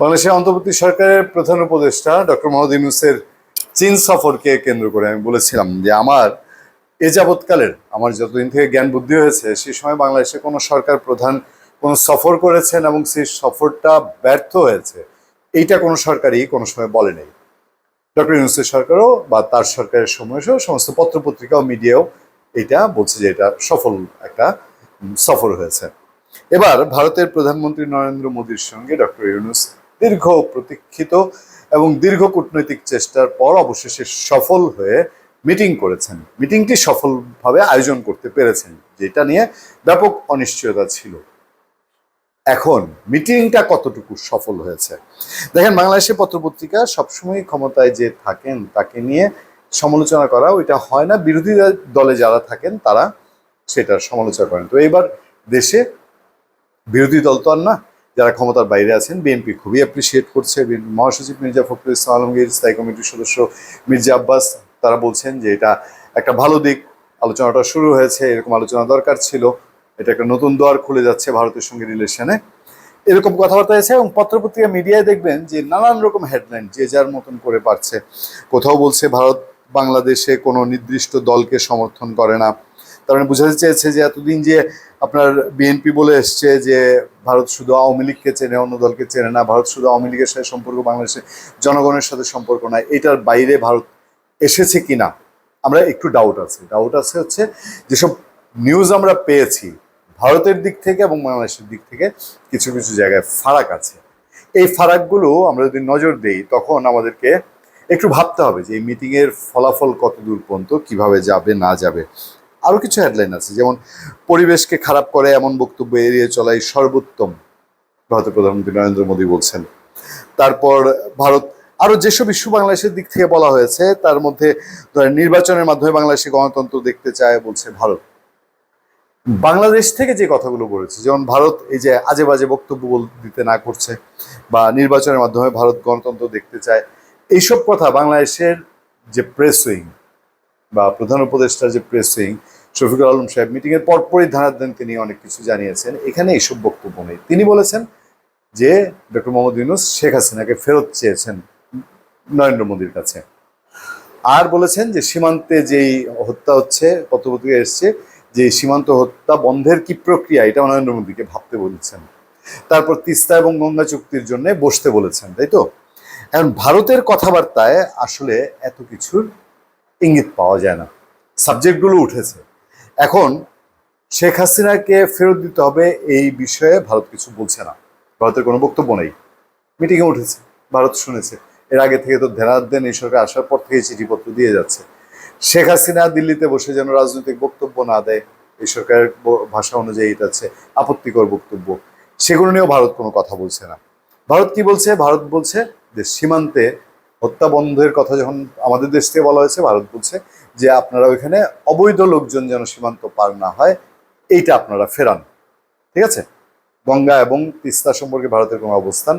বাংলাদেশের অন্তর্বর্তী সরকারের প্রধান উপদেষ্টা ডক্টর মোহাম্মদ ইউনুসের চীন সফরকে কেন্দ্র করে আমি বলেছিলাম যে আমার এ যাবৎকালের আমার যতদিন থেকে জ্ঞান বুদ্ধি হয়েছে সেই সময় বাংলাদেশে কোনো সরকার প্রধান কোনো সফর করেছেন এবং সেই সফরটা ব্যর্থ হয়েছে। এইটা কোনো সরকারই কোনো সময় বলে নেই ডক্টর ইউনুসের সরকারও বা তার সরকারের সময় সহ সমস্ত পত্রপত্রিকা ও মিডিয়াও এটা বলছে যে এটা সফল একটা সফর হয়েছে। এবার ভারতের প্রধানমন্ত্রী নরেন্দ্র মোদীর সঙ্গে ডক্টর ইউনুস দীর্ঘ প্রতীক্ষিত এবং দীর্ঘ কূটনৈতিক চেষ্টার পর অবশেষে সফল হয়ে মিটিং করেছেন। মিটিংটি সফলভাবে আয়োজন করতে পেরেছেন, যেটা নিয়ে ব্যাপক অনিশ্চয়তা ছিল। এখন মিটিংটা কতটুকু সফল হয়েছে? দেখেন বাংলাদেশের পত্রপত্রিকা সবসময় ক্ষমতায় যে থাকেন, তাকে নিয়ে সমালোচনা করা ওইটা হয় না। বিরোধী দলে যারা থাকেন, তারা সেটার সমালোচনা করেন। তো এবার দেশে বিরোধী দল তো আর না যারা ক্ষমতার বাইরে আছেন বিএনপি খুবই অ্যাপ্রিসিয়েট করছে। মহাসচিব মির্জা ফখরুল ইসলাম আলমগীর, স্থায়ী কমিটির সদস্য মির্জা আব্বাস, তারা বলছেন যে এটা একটা ভালো দিক। আলোচনাটা শুরু হয়েছে, এরকম আলোচনা দরকার ছিল। এটা একটা নতুন দ্বার খুলে যাচ্ছে ভারতের সঙ্গে রিলেশনে এরকম কথাবার্তা আছে এবং পত্রপত্রিকা মিডিয়ায় দেখবেন যে নানান রকম হেডলাইন যে যার মতন করে পারছে। কোথাও বলছে, ভারত বাংলাদেশে কোনো নির্দিষ্ট দলকে সমর্থন করে না। তার মানে বোঝাতে চেয়েছে যে এতদিন যে আপনার বিএনপি বলে এসছে যে ভারত শুধু আওয়ামী লীগকে চেনে, অন্য দলকে চেনে না, ভারত শুধু আওয়ামী লীগের সাথে সম্পর্ক, বাংলাদেশের জনগণের সাথে সম্পর্ক নাই এটার বাইরে ভারত এসেছে কিনা? আমরা একটু ডাউট আছে। ডাউট আছে হচ্ছে যেসব নিউজ আমরা পেয়েছি, ভারতের দিক থেকে এবং বাংলাদেশের দিক থেকে কিছু কিছু জায়গায় ফারাক আছে। এই ফারাকগুলো আমরা যদি নজর দেই, তখন আমাদেরকে একটু ভাবতে হবে যে এই মিটিংয়ের ফলাফল কত দূর পর্যন্ত, কীভাবে যাবে, না যাবে। আরও কিছু হেডলাইন আছে। যেমন, পরিবেশকে খারাপ করে এমন বক্তব্য এড়িয়ে চলাই সর্বোত্তম, ভারতের প্রধানমন্ত্রী নরেন্দ্র মোদী বলছেন। তারপর, ভারত আরও যেসব ইস্যু বাংলাদেশের দিক থেকে বলা হয়েছে, তার মধ্যে নির্বাচনের মাধ্যমে বাংলাদেশে গণতন্ত্র দেখতে চায় বলছে ভারত। বাংলাদেশ থেকে যে কথাগুলো বলেছে, যেমন ভারত এই যে আজে বাজে বক্তব্য বল- দিতে না করছে, বা নির্বাচনের মাধ্যমে ভারত গণতন্ত্র দেখতে চায়, এইসব কথা বাংলাদেশের যে প্রেস উইং বা প্রধান উপদেষ্টার যে প্রেস, শফিকুল আলম সাহেব মিটিং এর পরপরই ধারা দেন, তিনি অনেক কিছু জানিয়েছেন। এখানে এইসব বক্তব্য নেই। তিনি বলেছেন যে ডক্টর মোহাম্মদ ইউনুস শেখ হাসিনাকে ফেরত চেয়েছেন নরেন্দ্র মোদীর কাছে। আর বলেছেন যে সীমান্তে যেই হত্যা হচ্ছে পত্রপত্রিকা এসছে, যে সীমান্ত হত্যা বন্ধের কি প্রক্রিয়া, এটা নরেন্দ্র মোদীকে ভাবতে বলেছেন। তারপর তিস্তা এবং গঙ্গা চুক্তির জন্য বসতে বলেছেন, তাই তো? এখন ভারতের কথাবার্তায় আসলে এত কিছুর ইঙ্গিত পাওয়া যায় না। সাবজেক্টগুলো উঠেছে। এখন শেখ হাসিনাকে ফেরত দিতে হবে এই বিষয়ে ভারত কিছু বলছে না। ভারতের কোনো বক্তব্য নেই। মিটিংয়ে উঠেছে, ভারত শুনেছে। এর আগে থেকে তো দেন এই সরকার আসার পর থেকে চিঠিপত্র দিয়ে যাচ্ছে। শেখ হাসিনা দিল্লিতে বসে যেন রাজনৈতিক বক্তব্য না দেয়, এই সরকারের ভাষা অনুযায়ী এটা হচ্ছে আপত্তিকর বক্তব্য। সেগুলো নিয়েও ভারত কোনো কথা বলছে না। ভারত কি বলছে? ভারত বলছে যে সীমান্তে হত্যা বন্ধের কথা যখন আমাদের দেশ থেকে বলা হয়েছে, ভারত বলছে যে আপনারা ওইখানে অবৈধ লোকজন যেন সীমান্ত পার না হয়, এইটা আপনারা ফেরান। ঠিক আছে? গঙ্গা এবং তিস্তা সম্পর্কে ভারতের কোনো অবস্থান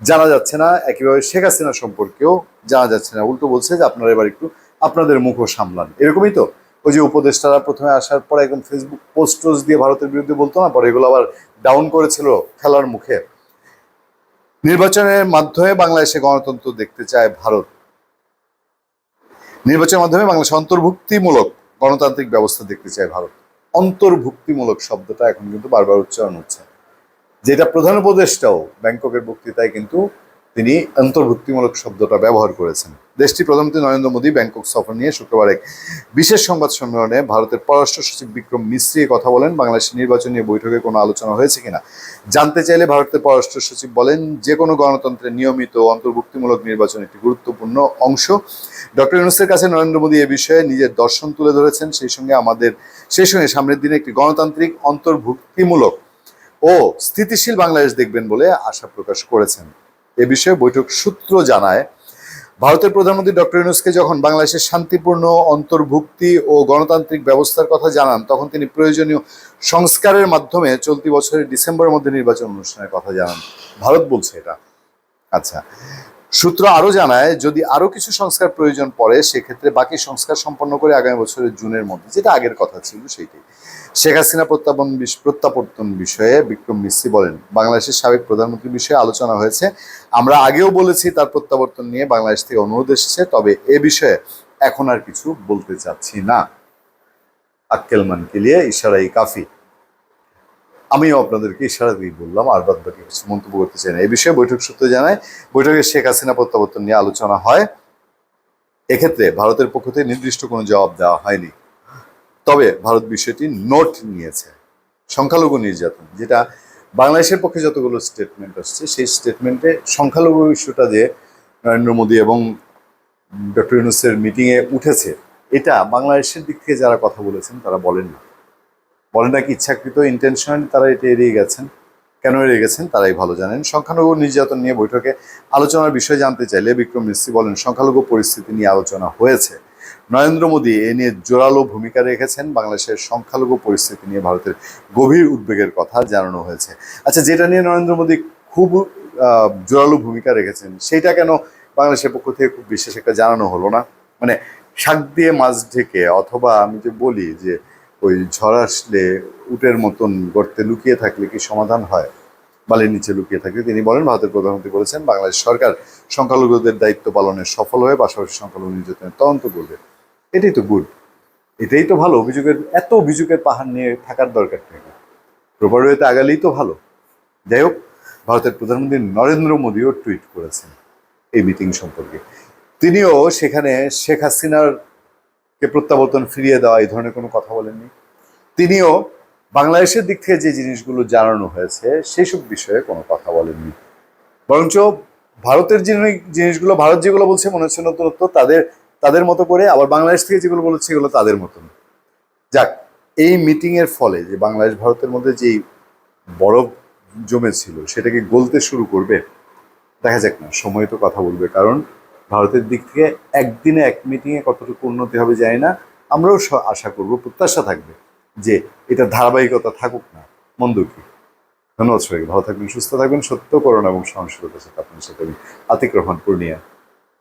জানা যাচ্ছে না। একইভাবে শেখ হাসিনা সম্পর্কেও জানা যাচ্ছে না। উল্টো বলছে যে আপনারা এবার একটু আপনাদের মুখও সামলান। এরকমই তো? ওই যে উপদেষ্টারা প্রথমে আসার পর একদম ফেসবুক পোস্ট দিয়ে ভারতের বিরুদ্ধে বলতো না, পরে এগুলো আবার ডাউন করেছিল খেলার মুখে। নির্বাচনের মাধ্যমে বাংলাদেশে গণতন্ত্র দেখতে চায় ভারত। নির্বাচনের মাধ্যমে বাংলাদেশ অন্তর্ভুক্তিমূলক গণতান্ত্রিক ব্যবস্থা দেখতে চায় ভারত। অন্তর্ভুক্তিমূলক শব্দটা এখন কিন্তু বারবার উচ্চারণ হচ্ছে। যেটা প্রধান উপদেষ্টাও ব্যাংককের বক্তৃতায় কিন্তু তিনি অন্তর্ভুক্তিমূলক শব্দটা ব্যবহার করেছেন। দেশটির প্রধানমন্ত্রী নরেন্দ্র মোদী ব্যাংকক সফর নিয়ে শুক্রবার এক বিশেষ সংবাদ সম্মেলনে ভারতের পররাষ্ট্র সচিব বিক্রম মিশ্রি কথা বলেন। বাংলাদেশের নির্বাচন নিয়ে বৈঠকে কোনো আলোচনা হয়েছে কিনা জানতে চাইলে ভারতের পররাষ্ট্র সচিব বলেন, যে কোনো গণতন্ত্রের নিয়মিত অন্তর্ভুক্তিমূলক নির্বাচন একটি গুরুত্বপূর্ণ অংশ। ডক্টর ইউনুসের কাছে নরেন্দ্র মোদী এ বিষয়ে নিজের দর্শন তুলে ধরেছেন। সেই সঙ্গে আমাদের, সেই সঙ্গে সামনের দিনে একটি গণতান্ত্রিক অন্তর্ভুক্তিমূলক ও স্থিতিশীল বাংলাদেশ দেখবেন বলে আশা প্রকাশ করেছেন। এ বিষয়ে বৈঠক সূত্র জানায়, ভারতের প্রধানমন্ত্রী ডক্টর ইউনুসকে যখন বাংলাদেশের শান্তিপূর্ণ অন্তর্ভুক্তি ও গণতান্ত্রিক ব্যবস্থার কথা জানান, তখন তিনি প্রয়োজনীয় সংস্কারের মাধ্যমে চলতি বছরের ডিসেম্বরের মধ্যে নির্বাচন অনুষ্ঠানের কথা জানান। ভারত বলছে এটা। আচ্ছা সূত্র আরও জানায়, যদি আরও কিছু সংস্কার প্রয়োজন পড়ে, সেক্ষেত্রে বাকি সংস্কার সম্পন্ন করে আগামী বছরের জুনের মধ্যে, যেটা আগের কথা ছিল সেইটাই। শেখ হাসিনা প্রত্যাপন প্রত্যাবর্তন বিষয়ে বিক্রম মিস্ত্রি বলেন, বাংলাদেশের সাবেক প্রধানমন্ত্রীর বিষয়ে আলোচনা হয়েছে। আমরা আগেও বলেছি তার প্রত্যাবর্তন নিয়ে বাংলাদেশ থেকে অনুরোধ এসেছে, তবে এ বিষয়ে এখন আর কিছু বলতে চাচ্ছি না। আক্কেলমান কেলিয়ে ইশারাই কাফি। আমিও আপনাদেরকে ইশারা দিয়ে বললাম, আর বাদ বাকি কিছু মন্তব্য করতে চাই না। এই বিষয়ে বৈঠক সূত্র জানায়, বৈঠকে শেখ হাসিনা প্রত্যাবর্তন নিয়ে আলোচনা হয়। এক্ষেত্রে ভারতের পক্ষ থেকে নির্দিষ্ট কোনো জবাব দেওয়া হয়নি। তবে ভারত বিষয়টি নোট নিয়েছে। সংখ্যালঘু নির্যাতন, যেটা বাংলাদেশের পক্ষে যতগুলো স্টেটমেন্ট আসছে, সেই স্টেটমেন্টে সংখ্যালঘু ইস্যুটা যে নরেন্দ্র মোদী এবং ডক্টর ইউনুসের মিটিংয়ে উঠেছে, এটা বাংলাদেশের দিক থেকে যারা কথা বলেছেন, তারা বলেন না। বলেন নাকি ইচ্ছাকৃত ইন্টেনশনালি তারা এটা এড়িয়ে গেছেন। কেন এড়িয়ে গেছেন? তারাই ভালো জানেন। সংখ্যালঘু নির্যাতন নিয়ে বৈঠকে আলোচনার বিষয়ে জানতে চাইলে বিক্রম মিস্ত্রি বলেন, সংখ্যালঘু পরিস্থিতি নিয়ে আলোচনা হয়েছে। নরেন্দ্র মোদী এ নিয়ে জোরালো ভূমিকা রেখেছেন। বাংলাদেশের সংখ্যালঘু পরিস্থিতি নিয়ে ভারতের গভীর উদ্বেগের কথা জানানো হয়েছে। আচ্ছা যেটা নিয়ে নরেন্দ্র মোদী খুব জোরালো ভূমিকা রেখেছেন সেইটা কেন বাংলাদেশের পক্ষ থেকে খুব বিশেষ একটা জানানো হলো না? মানে শাক দিয়ে মাছ ঢেকে অথবা আমি যে বলি যে ওই ঝড় আসলে উটের মতন গর্তে লুকিয়ে থাকলে কি সমাধান হয়? বালির নিচে লুকিয়ে থাকলে তিনি বলেন, ভারতের প্রধানমন্ত্রী বলেছেন, বাংলাদেশ সরকার সংখ্যালঘুদের দায়িত্ব পালনে সফল হয়ে পাশাপাশি সংখ্যালঘু নির্যাতনের তদন্ত করবে। এটাই তো গুড এটাই তো ভালো, অভিযোগের, এত অভিযোগের পাহাড় নিয়ে থাকার দরকার নেই। প্রপার ওয়েতে আগালেই তো ভালো। যাই হোক, ভারতের প্রধানমন্ত্রী নরেন্দ্র মোদীও টুইট করেছেন এই মিটিং সম্পর্কে। তিনিও সেখানে শেখ হাসিনার কে প্রত্যাবর্তন ফিরিয়ে দেওয়া, এই ধরনের কোনো কথা বলেননি। তিনিও বাংলাদেশের দিক থেকে যে জিনিসগুলো জানানো হয়েছে, সেসব বিষয়ে কোনো কথা বলেননি। বরঞ্চ ভারতের যে জিনিসগুলো, ভারত যেগুলো বলছে মনে হচ্ছে নতুনত্ব, তাদের তাদের মতো করে আবার বাংলাদেশ থেকে যেগুলো বলেছে, এগুলো তাদের মতন। যাক, এই মিটিং এর ফলে যে বাংলাদেশ, ভারতের মধ্যে যেই বরফ জমেছিল, সেটাকে গলতে শুরু করবে, দেখা যাক না, সময় তো কথা বলবে। কারণ ভারতের দিক থেকে একদিনে এক মিটিংয়ে কতটুকু উন্নতি হবে যায় না। আমরাও আশা করব, প্রত্যাশা থাকবে যে এটা ধারাবাহিকতা থাকুক না। মন্দ কি? ধন্যবাদ সবাইকে। ভালো থাকবেন, সুস্থ থাকবেন। সত্য করুন এবং সহনশীলতার সাথে আপনার সাথে আমি আতিক রহমান, পূর্ণিয়া।